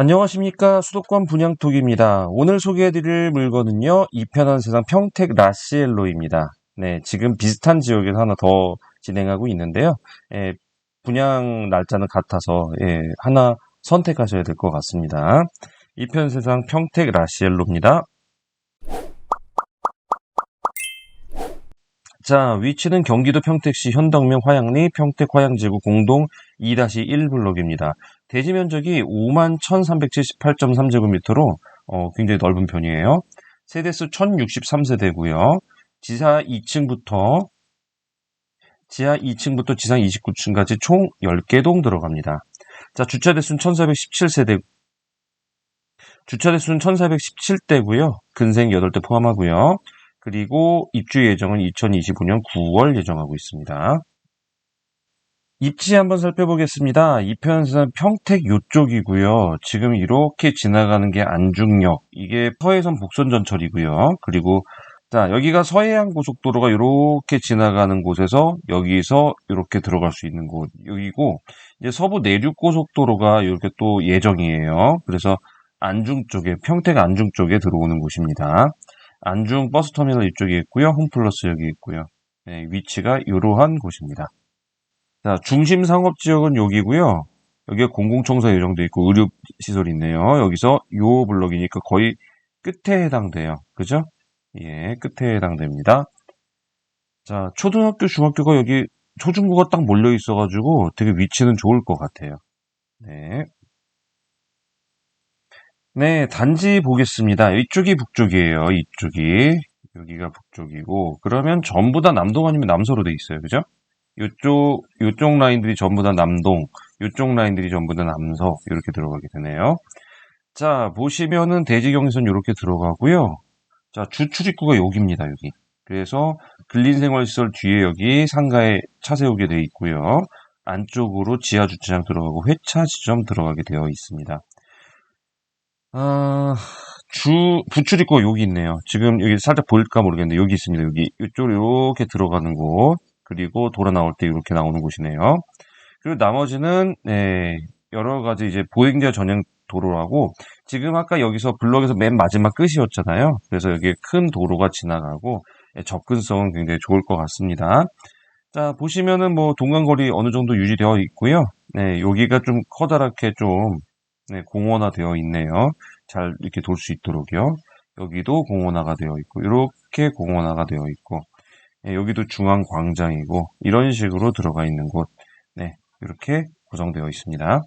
안녕하십니까 수도권 분양톡입니다. 오늘 소개해드릴 물건은요 이편한 세상 평택 라시엘로입니다. 네 지금 비슷한 지역에서 하나 더 진행하고 있는데요. 예, 분양 날짜는 같아서 예, 하나 선택하셔야 될 것 같습니다. 이편 세상 평택 라시엘로입니다. 자, 위치는 경기도 평택시 현덕면 화양리 평택 화양지구 공동 2-1 블록입니다. 대지 면적이 5만 1378.3제곱미터로 어, 굉장히 넓은 편이에요. 세대수 1063세대고요. 지하 2층부터 지하 2층부터 지상 29층까지 총 10개 동 들어갑니다. 자, 주차 대수는 1417세대 주차 대수는 1417대고요. 근생 8대 포함하고요. 그리고 입주 예정은 2025년 9월 예정하고 있습니다. 입지 한번 살펴보겠습니다. 이편은 평택 요쪽이고요. 지금 이렇게 지나가는 게 안중역, 이게 서해선 복선전철이고요. 그리고 자 여기가 서해안 고속도로가 이렇게 지나가는 곳에서 여기서 이렇게 들어갈 수 있는 곳 여기고 이제 서부 내륙 고속도로가 이렇게 또 예정이에요. 그래서 안중 쪽에 평택 안중 쪽에 들어오는 곳입니다. 안중 버스터미널 이쪽에 있고요. 홈플러스 여기 있고요. 네, 위치가 이러한 곳입니다. 자, 중심 상업 지역은 여기고요. 여기에 공공청사 예정돼 있고 의료시설이 있네요. 여기서 요 블럭이니까 거의 끝에 해당돼요. 그죠? 예, 끝에 해당됩니다. 자, 초등학교, 중학교가 여기 초중고가 딱 몰려 있어가지고 되게 위치는 좋을 것 같아요. 네. 네, 단지 보겠습니다. 이쪽이 북쪽이에요. 이쪽이. 여기가 북쪽이고. 그러면 전부 다 남동 아니면 남서로 돼 있어요. 그죠? 이쪽, 이쪽 라인들이 전부 다 남동, 이쪽 라인들이 전부 다 남서, 이렇게 들어가게 되네요. 자, 보시면은 대지경선 이렇게 들어가고요. 자, 주출입구가 여기입니다, 여기. 그래서 근린생활시설 뒤에 여기 상가에 차 세우게 되어 있고요. 안쪽으로 지하 주차장 들어가고 회차 지점 들어가게 되어 있습니다. 아, 주, 부출입구가 여기 있네요. 지금 여기 살짝 보일까 모르겠는데 여기 있습니다. 여기 이쪽으로 이렇게 들어가는 곳. 그리고 돌아 나올 때 이렇게 나오는 곳이네요. 그리고 나머지는 네, 여러 가지 이제 보행자 전용 도로라고 지금 아까 여기서 블럭에서 맨 마지막 끝이었잖아요. 그래서 여기에 큰 도로가 지나가고 예, 접근성은 굉장히 좋을 것 같습니다. 자 보시면은 뭐 동간거리 어느 정도 유지되어 있고요. 네, 여기가 좀 커다랗게 좀 네, 공원화되어 있네요. 잘 이렇게 돌 수 있도록요. 여기도 공원화가 되어 있고 이렇게 공원화가 되어 있고 네, 여기도 중앙 광장이고 이런 식으로 들어가 있는 곳 네, 이렇게 구성되어 있습니다.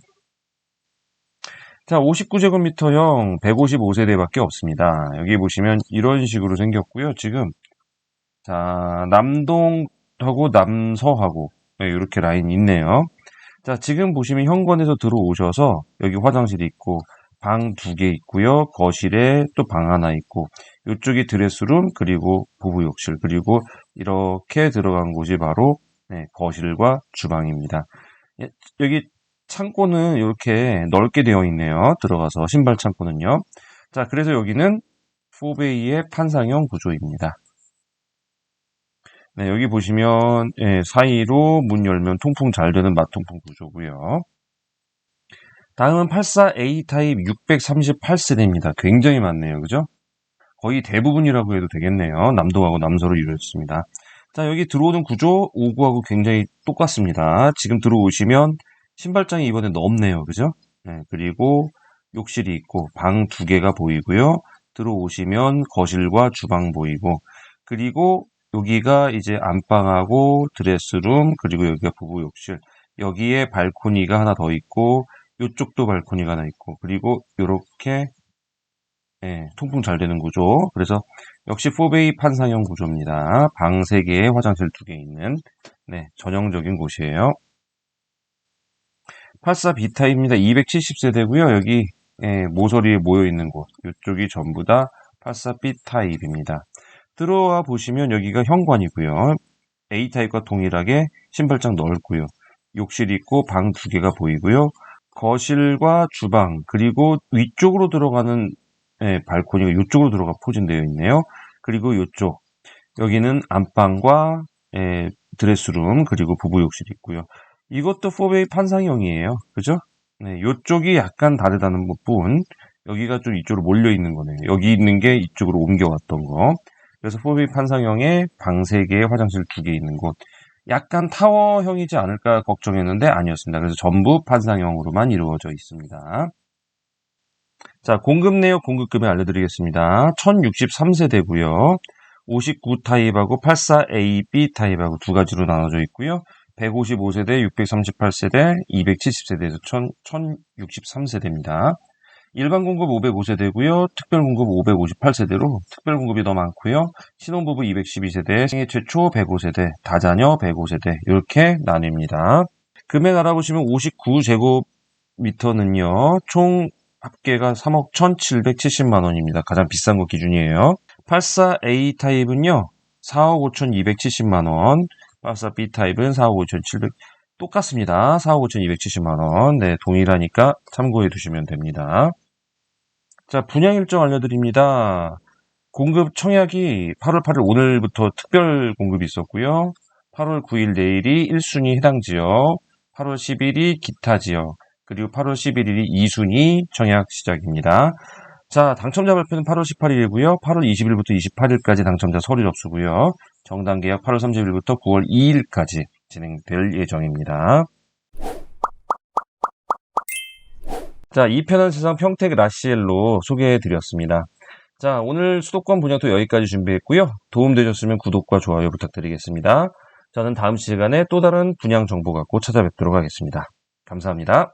자, 59제곱미터형 155세대밖에 없습니다. 여기 보시면 이런 식으로 생겼고요. 지금 자, 남동하고 남서하고 네, 이렇게 라인이 있네요. 자, 지금 보시면 현관에서 들어오셔서 여기 화장실이 있고 방 두 개 있고요. 거실에 또 방 하나 있고 이쪽이 드레스룸 그리고 부부 욕실 그리고 이렇게 들어간 곳이 바로 네, 거실과 주방입니다. 예, 여기 창고는 이렇게 넓게 되어 있네요. 들어가서 신발 창고는요. 자, 그래서 여기는 4베이의 판상형 구조입니다. 네, 여기 보시면 예, 사이로 문 열면 통풍 잘 되는 마통풍 구조고요. 다음은 84A 타입 638세대입니다. 굉장히 많네요. 그죠? 거의 대부분이라고 해도 되겠네요. 남동하고 남서로 이루어졌습니다. 자, 여기 들어오는 구조 59하고 굉장히 똑같습니다. 지금 들어오시면 신발장이 이번에 넓네요. 그죠? 네, 그리고 욕실이 있고 방 두 개가 보이고요. 들어오시면 거실과 주방 보이고 그리고 여기가 이제 안방하고 드레스룸 그리고 여기가 부부 욕실 여기에 발코니가 하나 더 있고 이쪽도 발코니가 하나 있고 그리고 이렇게 네, 통풍 잘 되는 구조. 그래서 역시 4베이 판상형 구조입니다. 방 3개 화장실 2개 있는 네, 전형적인 곳이에요. 84B타입입니다. 270세대고요. 여기 예, 모서리에 모여 있는 곳. 이쪽이 전부 다 84B타입입니다. 들어와 보시면 여기가 현관이고요. A타입과 동일하게 신발장 넓고요. 욕실 있고 방 두 개가 보이고요. 거실과 주방 그리고 위쪽으로 들어가는 예, 발코니가 이쪽으로 들어가 포진되어 있네요. 그리고 이쪽 여기는 안방과 예, 드레스룸 그리고 부부 욕실 있고요. 이것도 4베이 판상형이에요. 그죠? 네, 요쪽이 약간 다르다는 것뿐 여기가 좀 이쪽으로 몰려 있는 거네요. 여기 있는 게 이쪽으로 옮겨왔던 거. 그래서 4B 판상형에 방 3개, 화장실 2개 있는 곳. 약간 타워형이지 않을까 걱정했는데 아니었습니다. 그래서 전부 판상형으로만 이루어져 있습니다. 자, 공급 내역 공급 금액 알려드리겠습니다. 1063세대고요. 59 타입하고 84AB 타입하고 두 가지로 나눠져 있고요. 155세대, 638세대, 270세대에서 1063세대입니다. 일반 공급 505세대고요. 특별 공급 558세대로 특별 공급이 더 많고요. 신혼부부 212세대, 생애 최초 105세대, 다자녀 105세대 이렇게 나뉩니다. 금액 알아보시면 59제곱미터는요. 총 합계가 3억 1,770만 원입니다. 가장 비싼 거 기준이에요. 84A 타입은요. 4억 5,270만 원. 84B 타입은 4억 5,700 똑같습니다. 4억 5,270만 원. 네, 동일하니까 참고해 두시면 됩니다. 자, 분양 일정 알려드립니다. 공급 청약이 8월 8일 오늘부터 특별 공급이 있었고요. 8월 9일 내일이 1순위 해당 지역, 8월 10일이 기타 지역, 그리고 8월 11일이 2순위 청약 시작입니다. 자, 당첨자 발표는 8월 18일이고요. 8월 20일부터 28일까지 당첨자 서류 접수고요. 정당 계약 8월 30일부터 9월 2일까지 진행될 예정입니다. 자, 이 편한 세상 평택 라시엘로 소개해 드렸습니다. 자, 오늘 수도권 분양도 여기까지 준비했고요. 도움되셨으면 구독과 좋아요 부탁드리겠습니다. 저는 다음 시간에 또 다른 분양 정보 갖고 찾아뵙도록 하겠습니다. 감사합니다.